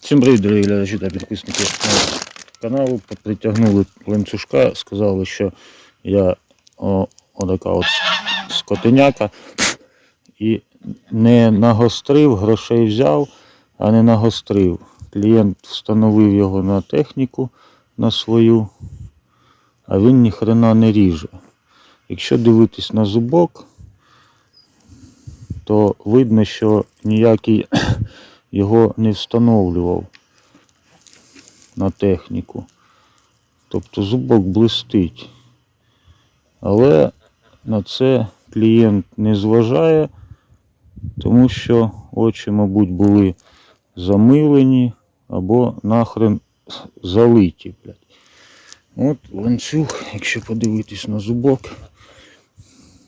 Всім привіт, дорогі глядачі та підписники каналу. Притягнули ланцюжка, сказали, що я отака от скотиняка і не нагострив, грошей взяв, а не нагострив. Клієнт встановив його на техніку на свою, а він ніхрена не ріже. Якщо дивитись на зубок, то видно, що ніякий його не встановлював на техніку. Тобто зубок блистить. Але на це клієнт не зважає, тому що очі, мабуть, були замилені або нахрен залиті. Блядь. От ланцюг, якщо подивитись на зубок,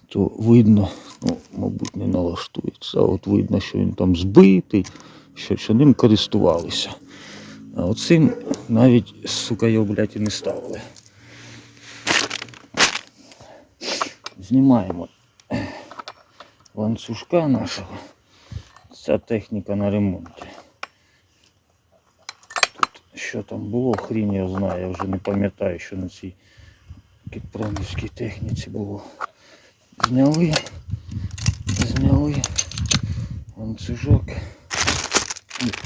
то видно, ну, мабуть, не налаштується. А от видно, що він там збитий, що, що ним користувалися. А оцим навіть, сука, його, блядь, і не ставили. Знімаємо ланцюжка нашого. Ця техніка на ремонті. Тут що там було, хрін я знаю, я вже не пам'ятаю, що на цій кіпронівській техніці було. Зняли, зняли ланцюжок.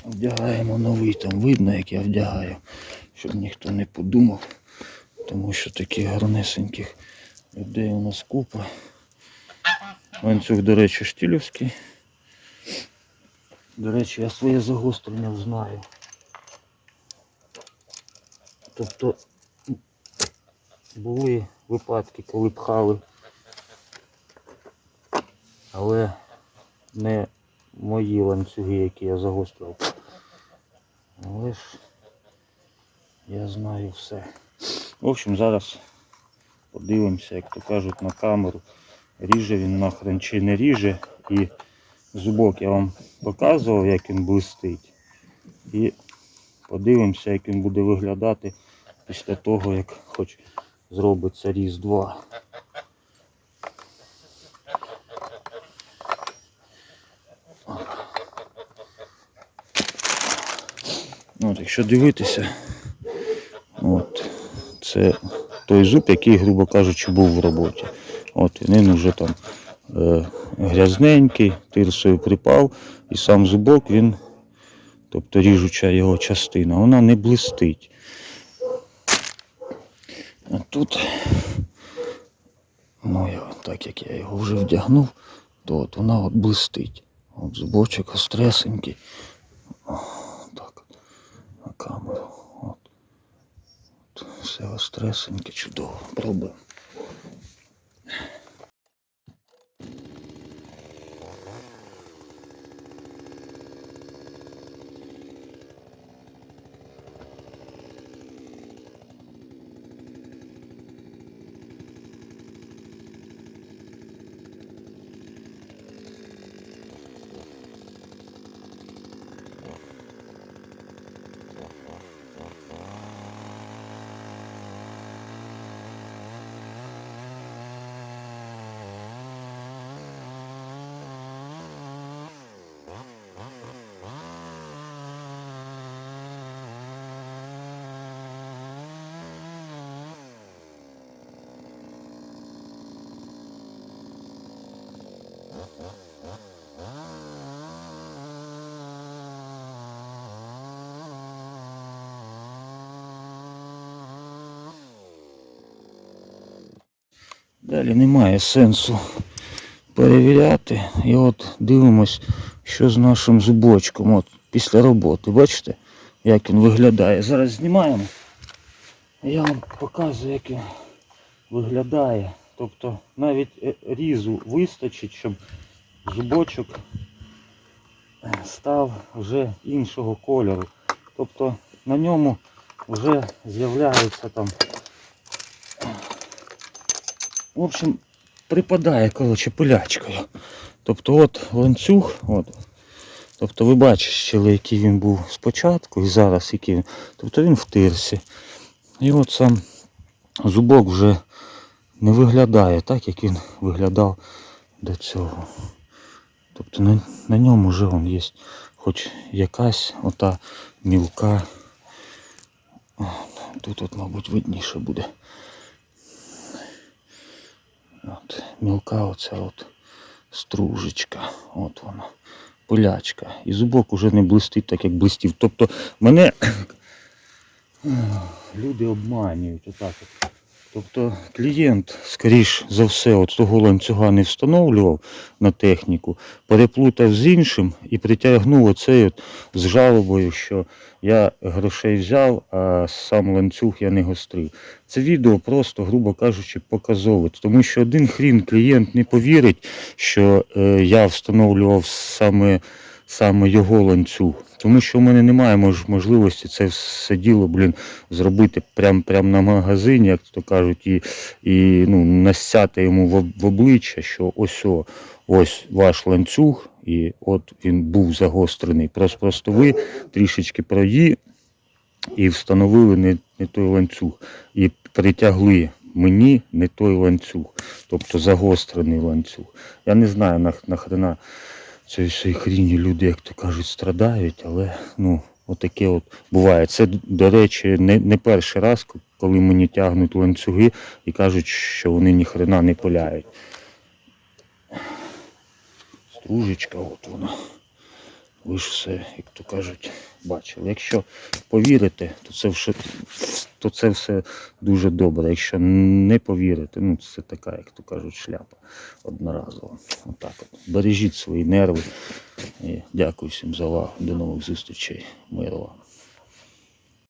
Вдягаємо новий, там видно, як я вдягаю, щоб ніхто не подумав, тому що таких гарнесеньких людей у нас купа. Ланцюг, до речі, штілівський. До речі, я своє загострення знаю. Тобто були випадки, коли пхали, але не мої ланцюги, які я загострював. Але ж я знаю все. В общем, зараз подивимося, як то кажуть, на камеру. Ріже він нахрен чи не ріже. І зубок я вам показував, як він блистить. І подивимося, як він буде виглядати після того, як хоч зробиться різ 2. Якщо дивитися, от, це той зуб, який, грубо кажучи, був в роботі. От він вже там е, грязненький, тирсою припав, і сам зубок, він, тобто ріжуча його частина, вона не блистить. А тут, ну, я, так як я його вже вдягнув, то от вона от блистить. От зубочок остресенький. Камеру. От. От, все остресеньке, чудово. Пробуємо. Далі немає сенсу перевіряти. І от дивимось, що з нашим зубочком от, після роботи. Бачите, як він виглядає. Зараз знімаємо. Я вам показую, як він виглядає. Тобто навіть е, різу вистачить, щоб зубочок е, став вже іншого кольору. Тобто на ньому вже з'являється там в общем, припадає, коротше, пилячкою. Тобто от ланцюг, от. Тобто ви бачите, який він був спочатку і зараз який він. Тобто він в тирсі. І от сам зубок вже не виглядає так, як він виглядав до цього. Тобто на, на ньому вже вон є хоч якась ота мілка. Тут, от, мабуть, видніше буде. От, мілка оця от стружечка. От вона. Полячка. І зубок уже не блистить так, як блистів. Тобто мене люди обманюють отак. От. Тобто клієнт, скоріш за все, от того ланцюга не встановлював на техніку, переплутав з іншим і притягнув оцей от з жалобою, що я грошей взяв, а сам ланцюг я не гострив. Це відео просто, грубо кажучи, показове, тому що один хрін клієнт не повірить, що е, я встановлював саме, саме його ланцюг. Тому що в мене немає можливості це все діло, блін, зробити прямо прям на магазині, як то кажуть, і, і ну, насяти йому в, в обличчя, що ось о, ось ваш ланцюг, і от він був загострений. Просто, просто ви трішечки прої і встановили не, не той ланцюг. І притягли мені не той ланцюг, тобто загострений ланцюг. Я не знаю, нах, нахрена цієї всієї хріні люди, як то кажуть, страдають, але ну, отаке от буває. Це, до речі, не, не перший раз, коли мені тягнуть ланцюги і кажуть, що вони ніхрена не пиляють. Стружечка, от вона. Ви ж все, як то кажуть, бачили. Якщо повірите, то це все, то це все дуже добре. Якщо не повірите, ну це така, як то кажуть, шляпа одноразова. Отак от. Бережіть свої нерви. І дякую всім за увагу. До нових зустрічей. Миру вам.